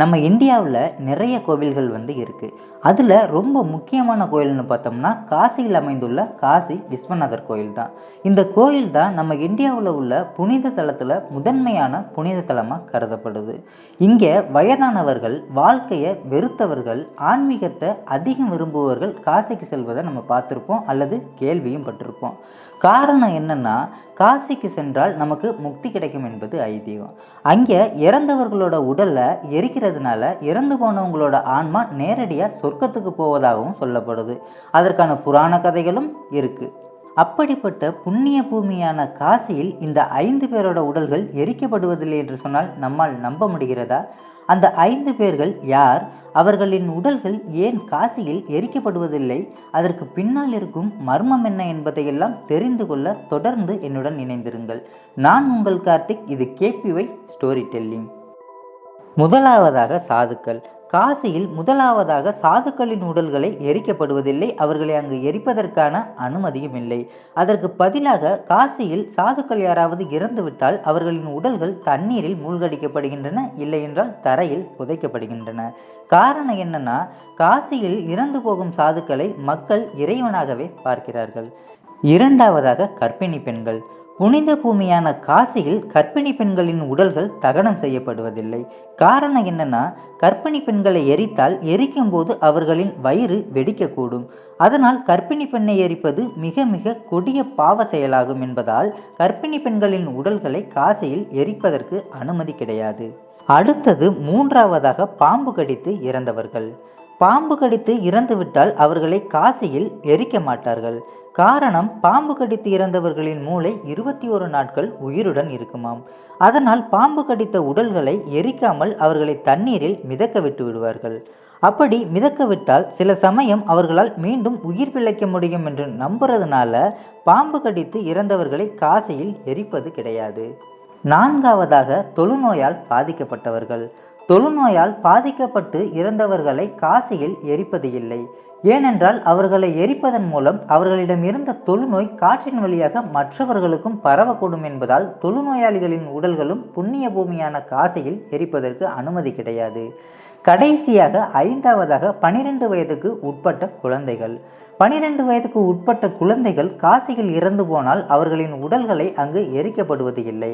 நம்ம இந்தியாவில் நிறைய கோவில்கள் வந்து இருக்குது அதில் ரொம்ப முக்கியமான கோயில்னு பார்த்தோம்னா காசியில் அமைந்துள்ள காசி விஸ்வநாதர் கோயில் தான். இந்த கோயில் தான் நம்ம இந்தியாவில் உள்ள புனித தலத்தில் முதன்மையான புனித தலமாக கருதப்படுது. இங்கே வயதானவர்கள் வாழ்க்கையை வெறுத்தவர்கள் ஆன்மீகத்தை அதிகம் விரும்புபவர்கள் காசிக்கு செல்வதை நம்ம பார்த்துருப்போம் அல்லது கேள்வியும் பட்டிருப்போம். காரணம் என்னென்னா காசிக்கு சென்றால் நமக்கு முக்தி கிடைக்கும் என்பது ஐதீகம். அங்கே இறந்தவர்களோட உடலை எரிக்கிற எரிக்கிறதுனால இறந்து போனவங்களோட ஆன்மா நேரடியாக சொர்க்கத்துக்கு போவதாகவும் சொல்லப்படுது. அதற்கான புராண கதைகளும் இருக்குது அப்படிப்பட்ட புண்ணிய பூமியான காசியில் இந்த ஐந்து பேரோட உடல்கள் எரிக்கப்படுவதில்லை என்று சொன்னால் நம்மால் நம்ப முடிகிறதா? அந்த ஐந்து பேர்கள் யார்? அவர்களின் உடல்கள் ஏன் காசியில் எரிக்கப்படுவதில்லை? அதற்கு பின்னால் இருக்கும் மர்மம் என்ன என்பதையெல்லாம் தெரிந்து கொள்ள தொடர்ந்து என்னுடன் இணைந்திருங்கள். நான் உங்கள் கார்த்திக் இது கேபிஒய் ஸ்டோரி டெல்லிங் முதலாவதாக சாதுக்கள். காசியில் முதலாவதாக சாதுக்களின் உடல்களை எரிக்கப்படுவதில்லை. அவர்களை அங்கு எரிப்பதற்கான அனுமதியும் இல்லை அதற்கு பதிலாக காசியில் சாதுக்கள் யாராவது இறந்துவிட்டால் அவர்களின் உடல்கள் தண்ணீரில் மூழ்கடிக்கப்படுகின்றன இல்லை என்றால் தரையில் புதைக்கப்படுகின்றன. காரணம் என்னன்னா காசியில் இறந்து போகும் சாதுக்களை மக்கள் இறைவனாகவே பார்க்கிறார்கள். இரண்டாவதாக கர்ப்பிணி பெண்கள். புனித பூமியான காசியில் கர்ப்பிணி பெண்களின் உடல்கள் தகனம் செய்யப்படுவதில்லை. காரணம் என்னன்னா கர்ப்பிணி பெண்களை எரித்தால் எரிக்கும் போது அவர்களின் வயிறு வெடிக்கக்கூடும். அதனால் கர்ப்பிணி பெண்ணை எரிப்பது மிக மிக கொடிய பாவ செயலாகும் என்பதால் கர்ப்பிணி பெண்களின் உடல்களை காசியில் எரிப்பதற்கு அனுமதி கிடையாது. அடுத்தது மூன்றாவதாக பாம்பு கடித்து இறந்தவர்கள். பாம்பு கடித்து இறந்துவிட்டால் அவர்களை காசியில் எரிக்க மாட்டார்கள். காரணம் பாம்பு கடித்து இறந்தவர்களின் மூளை இருபத்தி ஒரு நாட்கள் உயிருடன் இருக்குமாம். அதனால் பாம்பு கடித்த உடல்களை எரிக்காமல் அவர்களை தண்ணீரில் மிதக்க விட்டு விடுவார்கள். அப்படி மிதக்க விட்டால் சில சமயம் அவர்களால் மீண்டும் உயிர் பிழைக்க முடியும் என்று நம்புறதுனால பாம்பு கடித்து இறந்தவர்களை காசையில் எரிப்பது கிடையாது. நான்காவதாக தொழுநோயால் பாதிக்கப்பட்டவர்கள். தொழுநோயால் பாதிக்கப்பட்டு இறந்தவர்களை காசியில் எரிப்பது இல்லை ஏனென்றால் அவர்களை எரிப்பதன் மூலம் அவர்களிடம் இருந்த தொழுநோய் காற்றின் வழியாக மற்றவர்களுக்கும் பரவக்கூடும் என்பதால் தொழுநோயாளிகளின் உடல்களும் புண்ணிய பூமியான காசியில் எரிப்பதற்கு அனுமதி கிடையாது. கடைசியாக ஐந்தாவதாக பனிரெண்டு வயதுக்கு உட்பட்ட குழந்தைகள். பனிரெண்டு வயதுக்கு உட்பட்ட குழந்தைகள் காசியில் இறந்து போனால் அவர்களின் உடல்களை அங்கு எரிக்கப்படுவது இல்லை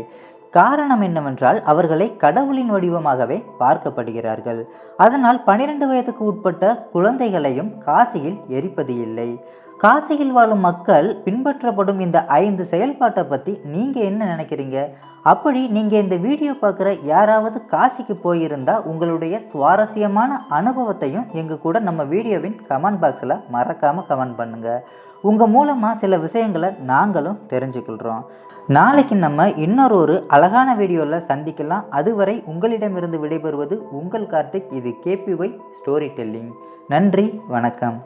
காரணம் என்னவென்றால் அவர்களை கடவுளின் வடிவமாகவே பார்க்கப்படுகிறார்கள். அதனால் பனிரெண்டு வயதுக்கு உட்பட்ட குழந்தைகளையும் காசியில் எரிப்பது இல்லை. காசியில் வாழும் மக்கள் பின்பற்றப்படும் இந்த ஐந்து செயல்பாட்டை பற்றி நீங்கள் என்ன நினைக்கிறீங்க? அப்படி நீங்கள் இந்த வீடியோ பார்க்குற யாராவது காசிக்கு போயிருந்தால் உங்களுடைய சுவாரஸ்யமான அனுபவத்தையும் எங்கள் கூட நம்ம வீடியோவின் கமெண்ட் பாக்ஸில் மறக்காமல் கமெண்ட் பண்ணுங்கள் உங்கள் மூலமாக சில விஷயங்களை நாங்களும் தெரிஞ்சுக்கொள்கிறோம் நாளைக்கு நம்ம இன்னொரு ஒரு அழகான வீடியோவில் சந்திக்கலாம். அதுவரை உங்களிடமிருந்து விடைபெறுவது உங்கள் கார்த்திக். இது கேபிஒய் ஸ்டோரி டெல்லிங் நன்றி வணக்கம்.